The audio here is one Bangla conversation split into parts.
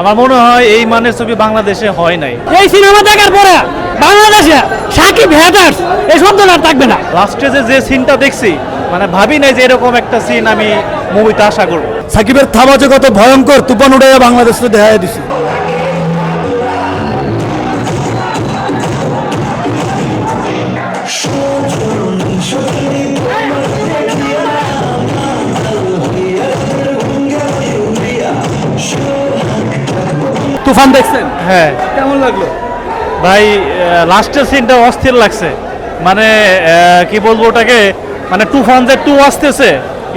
আমার মনে হয় এই মানের ছবি বাংলাদেশে হয় নাই। এই সিনেমা দেখার পরে বাংলাদেশে সাকিব হেদার্স এই শব্দটা আর থাকবে না। লাস্টে যে যে সিনটা দেখছি মানে ভাবি নাই যে এরকম একটা সিন আমি মুভিতে আশা করব। সাকিবের থাবা যে কত ভয়ঙ্কর তুফান উড়াইয়া বাংলাদেশে দেখা দিছে। তুফান দেখছেন? হ্যাঁ। কেমন লাগল? ভাই লাস্টের সিনটা অস্থির লাগছে। মানে কি বলব ওটাকে? মানে তুফান যে টু আসতেছে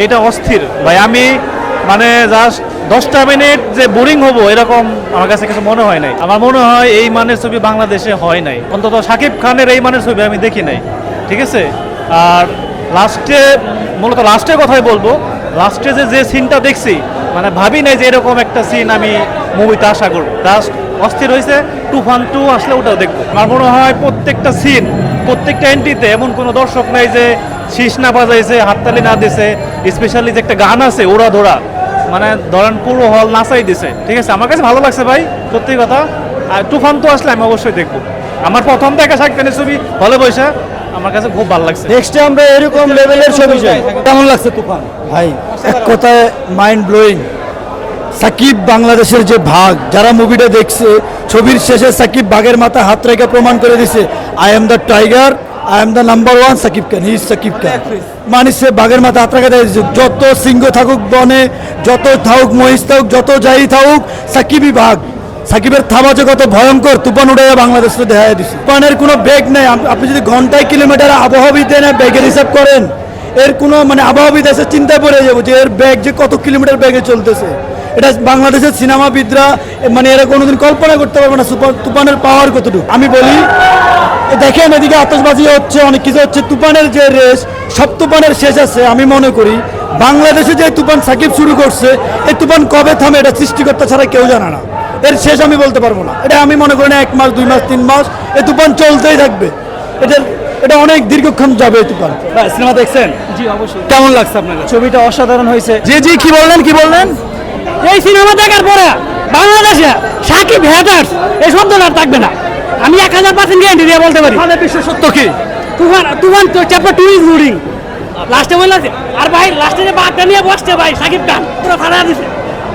এটা অস্থির। ভাই আমি মানে জাস্ট দশটা মিনিট যে বোরিং হব এরকম আমার কাছে কিছু মনে হয় নাই। আমার মনে হয় এই মানের ছবি বাংলাদেশে হয় নাই। অন্তত শাকিব খানের এই মানের ছবি আমি দেখি নাই। ঠিক আছে? আর লাস্টে মূলত লাস্টের কথাই বলব লাস্টে যে যে সিনটা দেখছি মানে ভাবি নাই যে এরকম একটা সিন আমি মুভিতে আশা করব। জাস্ট অস্থির হয়েছে তুফান টু আসলে ওটাও দেখব। আমার মনে হয় প্রত্যেকটা সিন প্রত্যেকটা এন্ট্রিতে এমন কোনো দর্শক নাই যে শীষ না বাজাইছে হাততালি না দিছে। স্পেশালি যে একটা গান আছে ওরা ধরা। মানে ধরেন পুরো হল নাচাই দিছে। ঠিক আছে? আমার কাছে ভালো লাগছে ভাই সত্যি কথা। আর তুফান তো আসলে আমি অবশ্যই দেখব। আমার প্রথম দেখা শাকিব খানের ছবি হলে বসে আমার কাছে খুব ভালো লাগছে। নেক্সটে আমরা এরকম লেভেলের ছবি চাই। কেমন লাগছে তুফান? ভাই এক কথায় মাইন্ড ব্লোয়িং সাকিব বাংলাদেশের যে ভাগ যারা মুভিটা দেখছে ছবির শেষে সাকিব বাঘের মাথা হাত রেখে প্রমাণ করে দিছে I am the tiger I am the number one Shakib Khan he Shakib Khan. মানে সে বাঘের মাথা হাত রেখে দিয়েছে যত সিংহ থাকুক বনে যত থাকুক মহিষ থাকুক যত যাই থাকুক সাকিবই ভাগ। সাকিবের থাবা যে কত ভয়ঙ্কর তুফান উড়াইয়া বাংলাদেশে দেখা দিছে। তুফানের কোনো বেগ নেই আপনি যদি ঘন্টায় কিলোমিটার আবহাওয়াবিদ না ব্যাগের হিসাব করেন এর কোনো মানে আবহাওয়াবিদ এসে চিন্তায় পড়ে যাব যে এর ব্যাগ যে কত কিলোমিটার ব্যাগে চলতেছে। এটা বাংলাদেশের সিনেমাবিদরা মানে এরা কোনোদিন কল্পনা করতে পারবে না সুপার তুফানের পাওয়ার কতটুকু। আমি বলি দেখেন এদিকে আতশবাজি হচ্ছে অনেক কিছু হচ্ছে তুফানের যে রেস সব তুফানের শেষ আছে আমি মনে করি। বাংলাদেশে যে তুফান সাকিব শুরু করছে এই তুফান কবে থামে এটা সৃষ্টিকর্তা ছাড়া কেউ জানে না। এর শেষ আমি বলতে পারব না। এটা আমি মনে করি না এক মাস দুই মাস তিন মাস এই তুফান চলতেই থাকবে। এটা এটা অনেক দীর্ঘক্ষণ যাবে তুফান। সিনেমা দেখছেন? জি অবশ্যই। কেমন লাগছে আপনার ছবিটা অসাধারণ হয়েছে। জি জি কি বললেন কি বললেন? এই সিনেমা দেখার পরে বাংলাদেশে সাকিব হেটার্স এই শব্দটা আর থাকবে না। আমি এক হাজার পার্সেন্ট গ্যারান্টি দিয়ে বলতে পারি। বিশ্ব সত্য কি? Toofan Toofan chapter two is রুডিং লাস্টে বললাম আর ভাই লাস্টে যে বাঘটা নিয়ে বসছে ভাই সাকিব খান পুরো ফাড়া দিছে।